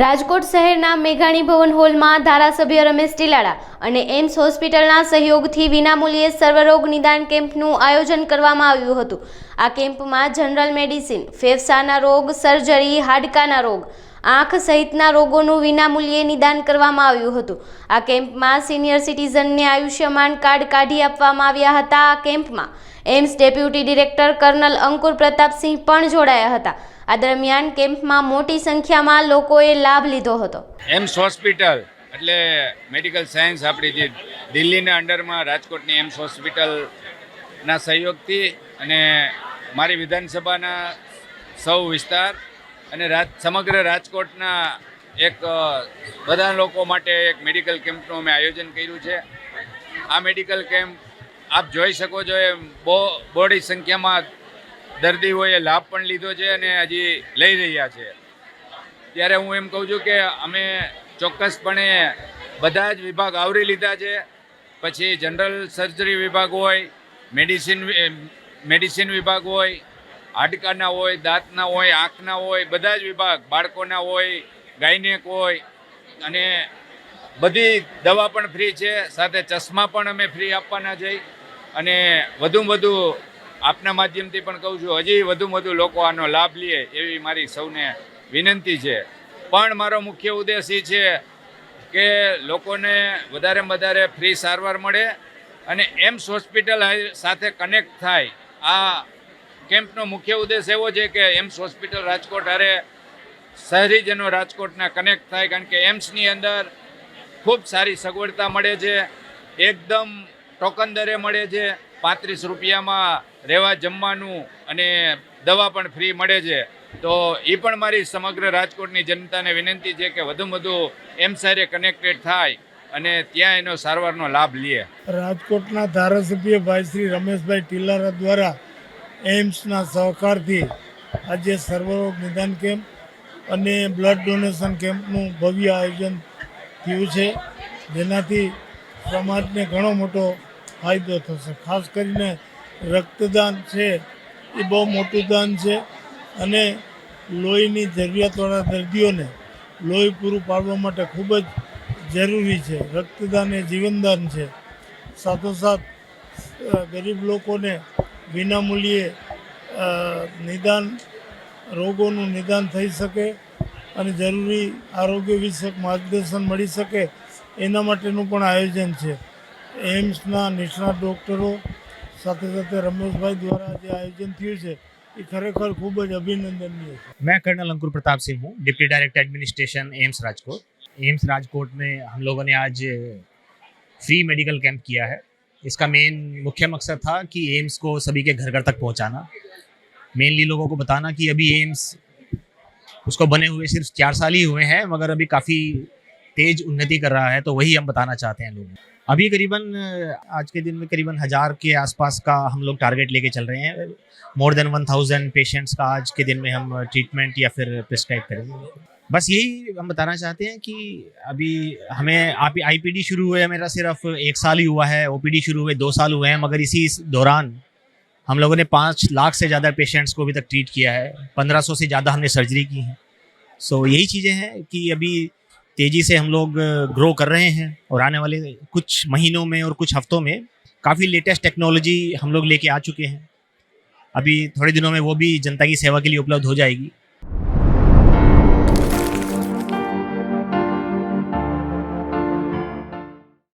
રાજકોટ શહેરના મેઘાણી ભવન હોલમાં ધારાસભ્ય રમેશ ટીલાડા અને એમ્સ હોસ્પિટલના સહયોગથી વિનામૂલ્યે સર્વરોગ નિદાન કેમ્પનું આયોજન કરવામાં આવ્યું હતું. આ કેમ્પમાં જનરલ મેડિસિન, ફેફસાના રોગ, સર્જરી, હાડકાના રોગ આંખ સહિતના રોગોનું વિનામૂલ્યે નિદાન કરવામાં આવ્યું હતું. આ કેમ્પમાં સિનિયર સિટીઝનને આયુષ્યમાન કાર્ડ કાઢી આપવામાં આવ્યા હતા. આ કેમ્પમાં AIIMS deputy director colonel Ankur Pratapsinh પણ જોડાયા હતા. આ દરમિયાન કેમ્પમાં મોટી સંખ્યામાં લોકોએ લાભ લીધો હતો. એમ્સ હોસ્પિટલ, એટલે મેડિકલ સાયન્સ આપણી જે દિલ્હીના અંડરમાં, રાજકોટની એમ્સ હોસ્પિટલના સહયોગથી અને મારી વિધાનસભાના સૌ વિસ્તાર અને રાજ, સમગ્ર રાજકોટના એક બધા લોકો માટે એક મેડિકલ કેમ્પનું અમે આયોજન કર્યું છે. આ મેડિકલ કેમ્પ આપ જોઈ શકો છો એ બહુ બોડી સંખ્યામાં દર્દીઓએ લાભ પણ લીધો છે અને હજી લઈ રહ્યા છે. ત્યારે હું એમ કહું છું કે અમે ચોક્કસપણે બધા જ વિભાગ આવરી લીધા છે. પછી જનરલ સર્જરી વિભાગ હોય, મેડિસિન મેડિસિન વિભાગ હોય હાડકાના હોય, દાંતના હોય, આંખના હોય, બધા જ વિભાગ, બાળકોના હોય, ગાયનેક હોય. અને બધી દવા પણ ફ્રી છે, સાથે ચશ્મા પણ અમે ફ્રી આપવાના જઈ અને વધુમાં વધુ આપના માધ્યમથી પણ કહું છું, હજી વધુમાં વધુ લોકો આનો લાભ લે એવી મારી સૌને વિનંતી છે. પણ મારો મુખ્ય ઉદ્દેશ એ છે કે લોકોને વધારેમાં વધારે ફ્રી સારવાર મળે અને એમ્સ હોસ્પિટલ સાથે કનેક્ટ થાય. આ કેમ્પનો મુખ્ય ઉદ્દેશ એવો છે કે એમ્સ હોસ્પિટલ રાજકોટ હારે શહેરીજનો રાજકોટના કનેક્ટ થાય, કારણ કે એમ્સની અંદર ખૂબ સારી સગવડતા મળે છે. એકદમ ટોકન દરે મળે છે. પાંત્રીસ રૂપિયામાં રહેવા જમવાનું અને દવા પણ ફ્રી મળે છે. તો એ પણ મારી સમગ્ર રાજકોટની જનતાને વિનંતી છે કે વધુમાં વધુ એમ્સ સાથે કનેક્ટેડ થાય અને ત્યાં એનો સારવારનો લાભ લે. રાજકોટના ધારાસભ્ય ભાઈ શ્રી રમેશભાઈ ટીલારા દ્વારા એમ્સના સહકારથી આજે સર્વરોગ નિદાન કેમ્પ અને બ્લડ ડોનેશન કેમ્પનું ભવ્ય આયોજન થયું છે. જેનાથી સમાજને ઘણો મોટો ફાયદો થશે. ખાસ કરીને રક્તદાન છે, એ બહુ મોટું દાન છે અને લોહીની જરૂરિયાતવાળા દર્દીઓને લોહી પૂરું પાડવા માટે ખૂબ જ જરૂરી છે. રક્તદાન એ જીવનદાન છે. સાથોસાથ ગરીબ લોકોને વિનામૂલ્યે અ, નિદાન રોગોનું નિદાન થઈ શકે અને જરૂરી આરોગ્ય વિષયક માર્ગદર્શન મળી શકે એના માટેનું પણ આયોજન છે એમ્સના નિષ્ણાત ડૉક્ટરો સાથે સાથે રમેશભાઈ દ્વારા જે આયોજન થયું છે એ ખરેખર ખૂબ જ અભિનંદનીય છે मैं कर्नल अंकुर प्रताप सिंह हूँ deputy director administration AIIMS Rajkot AIIMS Rajkot में हम लोगों ने आज फ्री मेडिकल कैंप किया है इसका मेन मुख्य मकसद था कि एम्स को सभी के घर घर तक पहुंचाना। मेनली लोगों को बताना कि अभी एम्स उसको बने हुए सिर्फ़ चार साल ही हुए हैं, मगर अभी काफ़ी तेज उन्नति कर रहा है तो वही हम बताना चाहते हैं लोगों अभी करीबन, आज के दिन में करीबन हज़ार के आसपास का हम लोग टारगेट लेके चल रहे हैं। More than one thousand patients का आज के दिन में हम ट्रीटमेंट या फिर प्रिस्क्राइब करेंगे। बस यही हम बताना चाहते हैं कि अभी हमें, आप आईपीडी शुरू हुए मेरा सिर्फ़ एक साल ही हुआ है ओपीडी शुरू हुए, दो साल हुए हैं, मगर इसी दौरान हम लोगों ने पाँच लाख से ज़्यादा पेशेंट्स को अभी तक ट्रीट किया है, पंद्रह सौ से ज़्यादा हमने सर्जरी की है। सो यही चीज़ें हैं कि अभी तेज़ी से हम लोग ग्रो कर रहे हैं और आने वाले कुछ महीनों में और कुछ हफ्तों में काफ़ी लेटेस्ट टेक्नोलॉजी हम लोग लेके आ चुके हैं। अभी थोड़े दिनों में वो भी जनता की सेवा के लिए उपलब्ध हो जाएगी।